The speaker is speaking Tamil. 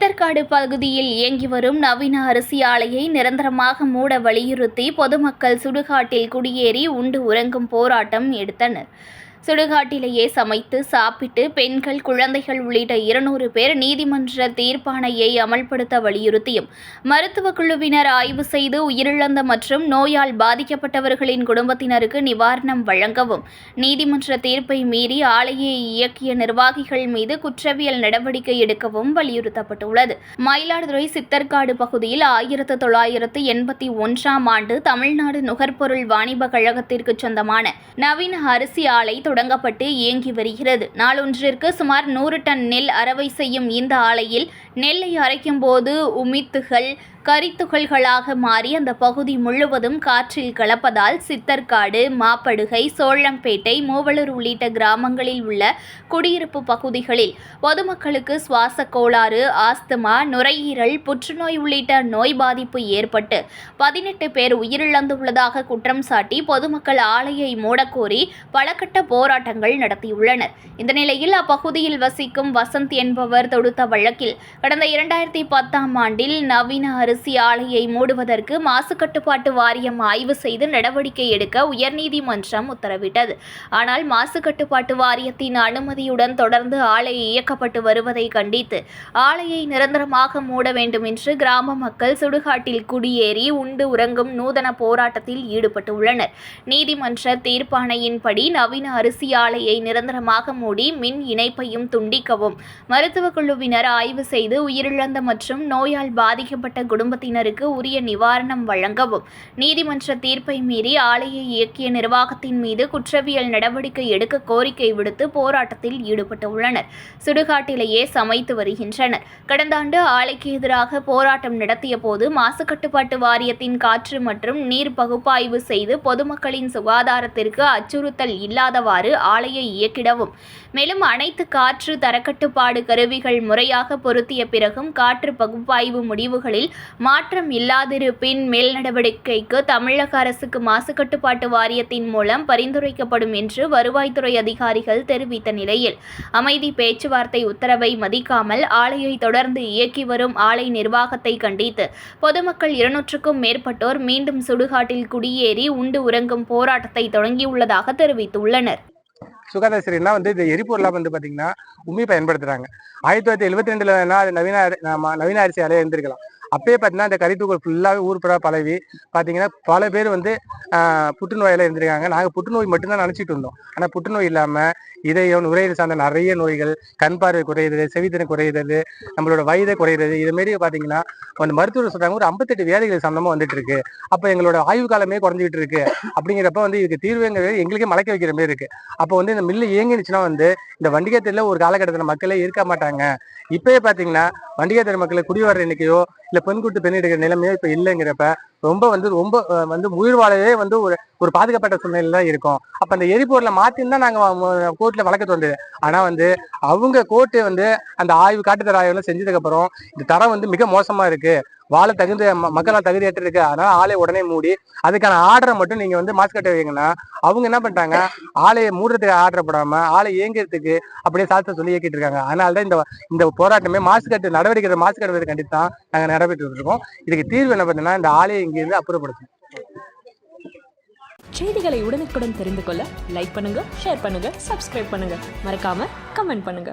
சித்தர்காடு பகுதியில் இயங்கி வரும் நவீன அரிசி ஆலையை நிரந்தரமாக மூட வலியுறுத்தி பொதுமக்கள் சுடுகாட்டில் குடியேறி உண்டு உறங்கும் போராட்டம் எடுத்தனர். சுடுகாட்டிலேயே சமைத்து சாப்பிட்டு பெண்கள் குழந்தைகள் உள்ளிட்ட இருநூறு பேர் நீதிமன்ற தீர்ப்பாணையை அமல்படுத்த வலியுறுத்தியும் மருத்துவ குழுவினர் ஆய்வு செய்து உயிரிழந்த மற்றும் நோயால் பாதிக்கப்பட்டவர்களின் குடும்பத்தினருக்கு நிவாரணம் வழங்கவும் நீதிமன்ற தீர்ப்பை மீறி ஆலையை இயக்கிய நிர்வாகிகள் மீது குற்றவியல் நடவடிக்கை எடுக்கவும் வலியுறுத்தப்பட்டுள்ளது. மயிலாடுதுறை சித்தர்காடு பகுதியில் ஆயிரத்து தொள்ளாயிரத்து எண்பத்தி ஒன்றாம் ஆண்டு தமிழ்நாடு நுகர்பொருள் வாணிப கழகத்திற்கு சொந்தமான நவீன அரிசி ஆலை தொடங்கப்பட்டு இயங்கி வருகிறது. நாளொன்றிற்கு சுமார் நூறு டன் நெல் அரவை செய்யும் இந்த ஆலையில் நெல்லை அரைக்கும் போது உமித்துகள் கரித்துகள்களாக மாறி அந்த பகுதி முழுவதும் காற்றில் கலப்பதால் சித்தர்காடு மாப்படுகை சோழம்பேட்டை மூவலூர் உள்ளிட்ட கிராமங்களில் உள்ள குடியிருப்பு பகுதிகளில் பொதுமக்களுக்கு சுவாச கோளாறு ஆஸ்துமா நுரையீரல் புற்றுநோய் உள்ளிட்ட நோய் பாதிப்பு ஏற்பட்டு பதினெட்டு பேர் உயிரிழந்துள்ளதாக குற்றம் சாட்டி பொதுமக்கள் ஆலையை மூடக்கோரி பலகட்ட போராட்டங்கள் நடத்தியுள்ளனர். இந்த நிலையில் அப்பகுதியில் வசிக்கும் வசந்த் என்பவர் தொடுத்த வழக்கில் கடந்த இரண்டாயிரத்தி பத்தாம் ஆண்டில் நவீன அரிசி ஆலையை மூடுவதற்கு மாசு கட்டுப்பாட்டு வாரியம் ஆய்வு செய்து நடவடிக்கை எடுக்க உயர்நீதிமன்றம் உத்தரவிட்டது. ஆனால் மாசு கட்டுப்பாட்டு வாரியத்தின் அனுமதியுடன் தொடர்ந்து ஆலை இயக்கப்பட்டு வருவதை கண்டித்து ஆலையை நிரந்தரமாக மூட வேண்டும் என்று கிராம மக்கள் சுடுகாட்டில் குடியேறி உண்டு உறங்கும் நூதன போராட்டத்தில் ஈடுபட்டுள்ளனர். நீதிமன்ற தீர்ப்பாணையின்படி நவீன அரிசி ஆலையை நிரந்தரமாக மூடி மின் இணைப்பையும் துண்டிக்கவும் மருத்துவக் குழுவினர் ஆய்வு செய்து உயிரிழந்த மற்றும் நோயால் பாதிக்கப்பட்ட குடும்பத்தினருக்கு உரிய நிவாரணம் வழங்கவும். நீதிமன்ற தீர்ப்பை மீறி ஆலையை இயக்கிய நிர்வாகத்தின் மீது குற்றவியல் நடவடிக்கை எடுக்க கோரிக்கை விடுத்து போராட்டத்தில் ஈடுபட்டுள்ளனர். சுடுகாட்டிலேயே சமைத்து வருகின்றனர். கடந்த ஆண்டு ஆலைக்கு எதிராக போராட்டம் நடத்திய போது மாசு கட்டுப்பாட்டு வாரியத்தின் காற்று மற்றும் நீர் பகுப்பாய்வு செய்து பொதுமக்களின் சுகாதாரத்திற்கு அச்சுறுத்தல் இல்லாதவாறு ஆலையை இயக்கிடவும். மேலும் அனைத்து காற்று தரக்கட்டுப்பாடு கருவிகள் முறையாக பொருத்திய பிறகும் காற்று பகுப்பாய்வு முடிவுகளில் மாற்றம் இல்லாதிருப்பின் மேல் நடவடிக்கைக்கு தமிழக அரசுக்கு மாசுக்கட்டுப்பாட்டு வாரியத்தின் மூலம் பரிந்துரைக்கப்படும் என்று வருவாய்த்துறை அதிகாரிகள் தெரிவித்த நிலையில் அமைதி பேச்சுவார்த்தை உத்தரவை மதிக்காமல் ஆலையை தொடர்ந்து இயக்கி வரும் ஆலை நிர்வாகத்தை கண்டித்து பொதுமக்கள் இருநூற்றுக்கும் மேற்பட்டோர் மீண்டும் சுடுகாட்டில் குடியேறி உண்டு உறங்கும் போராட்டத்தை தொடங்கியுள்ளதாக தெரிவித்துள்ளனர். சுகாதாரத்துறைனா வந்து இந்த எரிபொருளாக வந்து பார்த்தீங்கன்னா உண்மை பயன்படுத்துகிறாங்க ஆயிரத்தி தொள்ளாயிரத்தி எழுபத்தி ரெண்டில் வேணால் அது நவீன நம்ம நவீன அரிசி ஆலையா இருந்திருக்கலாம். அப்பயே பார்த்தீங்கன்னா இந்த கரித்தூக்கல் ஃபுல்லாகவே ஊர் புறா பார்த்தீங்கன்னா பல பேர் வந்து புற்றுநோயில் இருந்திருக்காங்க. நாங்கள் புற்றுநோய் மட்டும்தான் நினச்சிட்டு இருந்தோம். ஆனால் புற்றுநோய் இல்லாமல் இதயம் நுரையீரல் சார்ந்த நிறைய நோய்கள் கண் பார்வை குறையுது செவித்திறன் குறையுது நம்மளோட வயதை குறையுது இது மாரி பார்த்தீங்கன்னா அந்த மருத்துவர் சொல்கிறாங்க ஒரு ஐம்பத்தெட்டு வியாதிகள் சம்பந்தமா வந்துட்டு இருக்கு. அப்போ எங்களோட ஆய்வு காலமே குறைஞ்சிக்கிட்டு இருக்கு. அப்படிங்கிறப்ப வந்து இதுக்கு தீர்வுங்கிறது எங்களுக்கே மலைக்க வைக்கிற மாதிரி இருக்கு. அப்போ வந்து இந்த மில்லு இயங்கினுச்சுன்னா வந்து இந்த வண்டிகத்தில் ஒரு காலகட்டத்தில் மக்களே இருக்க மாட்டாங்க. இப்பயே பார்த்தீங்கன்னா வண்டிகத்தில் மக்களை குடி வர்ற எண்ணிக்கையோ இல்லை பெண் கூட்டு பெண் எடுக்கிற நிலைமையோ இப்போ இல்லைங்கிறப்ப ரொம்ப வந்து ரொம்ப வந்து உயிர் வாழவே வந்து ஒரு ஒரு பாதுகாப்பட்ட சூழ்நிலை தான் இருக்கும். அப்போ அந்த எரிபொருளை மாற்றின்னு தான் நாங்கள் கோர்ட்டில் வழக்கு தோன்றுது ஆனால் வந்து அவங்க கோர்ட்டு வந்து அந்த ஆய்வு காட்டுத்தர ஆய்வுலாம் செஞ்சதுக்கு அப்புறம் இந்த தரம் வந்து மிக மோசமா இருக்கு. வாழ தகுந்த ம- மக்களால் தகுதியற்று இருக்கு அதனால ஆலை உடனே மூடி அதுக்கான ஆர்டரை மட்டும் நீங்க வந்து மாஸ்க் கட்ட வைங்கன்னா அவங்க என்ன பண்ணிட்டாங்க ஆலையை மூடுறதுக்கு ஆர்டர் போடாம ஆலை இயங்கிறதுக்கு அப்படியே சாத்த சொல்லி இயக்கிட்டு இருக்காங்க. அதனால தான் இந்த இந்த போராட்டமே மாஸ்க் கட்டு நடவடிக்கை மாஸ்க் கட்டுவதை கண்டித்து தான் நாங்கள் நடைபெற்று இருக்கோம். இதுக்கு தீர்வு என்ன பார்த்தீங்கன்னா இந்த ஆலையை இங்கிருந்து அப்புறப்படுத்தும். செய்திகளை உடனுக்குடன் தெரிந்து கொள்ள லைக் பண்ணுங்க ஷேர் பண்ணுங்க சப்ஸ்கிரைப் பண்ணுங்க. மறக்காம கமெண்ட் பண்ணுங்க.